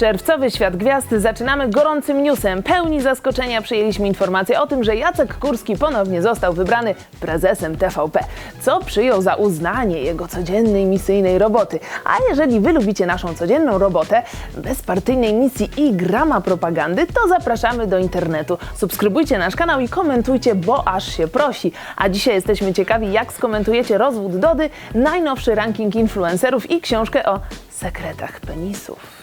Czerwcowy świat gwiazd zaczynamy gorącym newsem. Pełni zaskoczenia przyjęliśmy informację o tym, że Jacek Kurski ponownie został wybrany prezesem TVP, co przyjął za uznanie jego codziennej misyjnej roboty. A jeżeli wy lubicie naszą codzienną robotę, bez partyjnej misji i grama propagandy, to zapraszamy do internetu. Subskrybujcie nasz kanał i komentujcie, bo aż się prosi. A dzisiaj jesteśmy ciekawi, jak skomentujecie rozwód Dody, najnowszy ranking influencerów i książkę o sekretach penisów.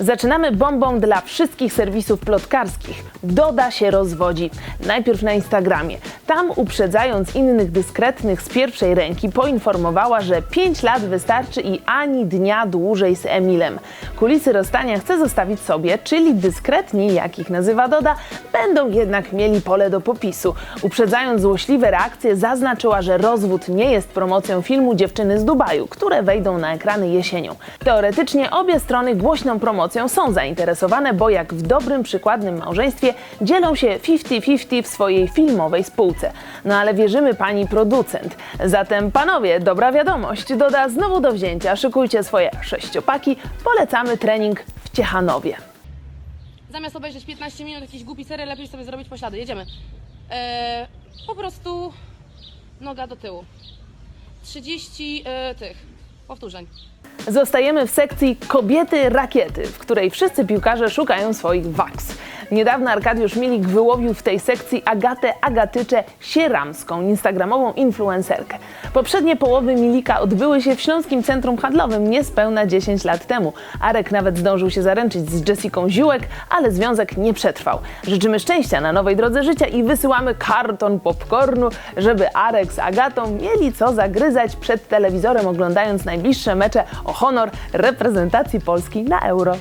Zaczynamy bombą dla wszystkich serwisów plotkarskich. Doda się rozwodzi. Najpierw na Instagramie. Tam, uprzedzając innych dyskretnych z pierwszej ręki, poinformowała, że 5 lat wystarczy i ani dnia dłużej z Emilem. Kulisy rozstania chce zostawić sobie, czyli dyskretni, jak ich nazywa Doda, będą jednak mieli pole do popisu. Uprzedzając złośliwe reakcje, zaznaczyła, że rozwód nie jest promocją filmu Dziewczyny z Dubaju, które wejdą na ekrany jesienią. Teoretycznie obie strony głośną są zainteresowane, bo jak w dobrym, przykładnym małżeństwie dzielą się 50-50 w swojej filmowej spółce. No ale wierzymy pani producent. Zatem panowie, dobra wiadomość, doda znowu do wzięcia. Szykujcie swoje sześciopaki, polecamy trening w Ciechanowie. Zamiast obejrzeć 15 minut jakiś głupi serial, lepiej sobie zrobić poślady. Jedziemy. E, po prostu noga do tyłu. 30 e, tych powtórzeń. Zostajemy w sekcji kobiety rakiety, w której wszyscy piłkarze szukają swoich waks. Niedawno Arkadiusz Milik wyłowił w tej sekcji Agatę Agatycze Sieramską, instagramową influencerkę. Poprzednie połowy Milika odbyły się w Śląskim Centrum Handlowym niespełna 10 lat temu. Arek nawet zdążył się zaręczyć z Jessiką Ziółek, ale związek nie przetrwał. Życzymy szczęścia na nowej drodze życia i wysyłamy karton popcornu, żeby Arek z Agatą mieli co zagryzać przed telewizorem oglądając najbliższe mecze o honor reprezentacji Polski na Euro.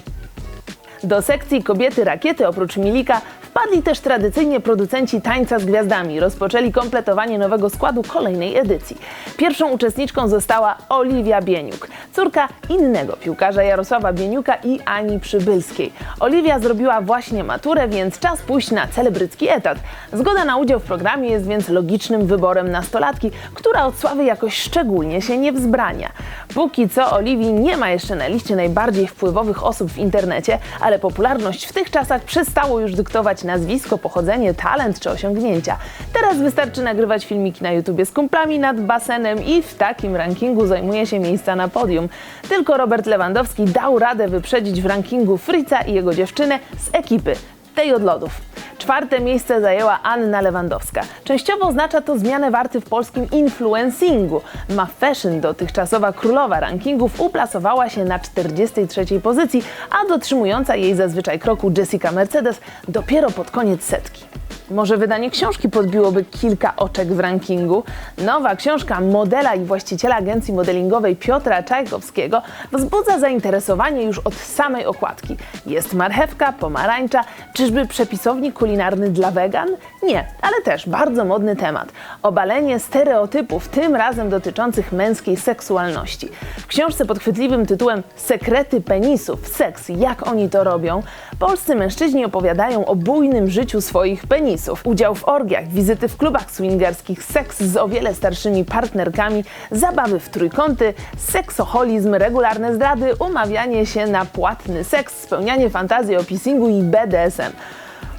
Do sekcji kobiety rakiety oprócz Milika wpadli też tradycyjnie producenci tańca z gwiazdami. Rozpoczęli kompletowanie nowego składu kolejnej edycji. Pierwszą uczestniczką została Oliwia Bieniuk, córka innego piłkarza Jarosława Bieniuka i Ani Przybylskiej. Oliwia zrobiła właśnie maturę, więc czas pójść na celebrycki etat. Zgoda na udział w programie jest więc logicznym wyborem nastolatki, która od sławy jakoś szczególnie się nie wzbrania. Póki co Oliwii nie ma jeszcze na liście najbardziej wpływowych osób w internecie, ale popularność w tych czasach przestało już dyktować nazwisko, pochodzenie, talent czy osiągnięcia. Teraz wystarczy nagrywać filmiki na YouTubie z kumplami nad basenem i w takim rankingu zajmuje się miejsca na podium. Tylko Robert Lewandowski dał radę wyprzedzić w rankingu Fritza i jego dziewczynę z ekipy, tej od lodów. Czwarte miejsce zajęła Anna Lewandowska. Częściowo oznacza to zmianę warty w polskim influencingu. Ma Fashion, dotychczasowa królowa rankingów, uplasowała się na 43 pozycji, a dotrzymująca jej zazwyczaj kroku Jessica Mercedes dopiero pod koniec setki. Może wydanie książki podbiłoby kilka oczek w rankingu? Nowa książka modela i właściciela agencji modelingowej Piotra Czajkowskiego wzbudza zainteresowanie już od samej okładki. Jest marchewka, pomarańcza, czyżby przepisownik kulinarny dla wegan? Nie, ale też bardzo modny temat. Obalenie stereotypów, tym razem dotyczących męskiej seksualności. W książce pod chwytliwym tytułem Sekrety penisów, seks, jak oni to robią, polscy mężczyźni opowiadają o bujnym życiu swoich penisów. Udział w orgiach, wizyty w klubach swingerskich, seks z o wiele starszymi partnerkami, zabawy w trójkąty, seksoholizm, regularne zdrady, umawianie się na płatny seks, spełnianie fantazji o pissingu i BDSM.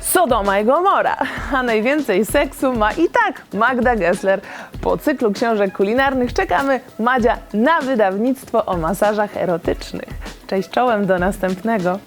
Sodoma i Gomora, a najwięcej seksu ma i tak Magda Gessler. Po cyklu książek kulinarnych czekamy Madzia na wydawnictwo o masażach erotycznych. Cześć czołem, do następnego.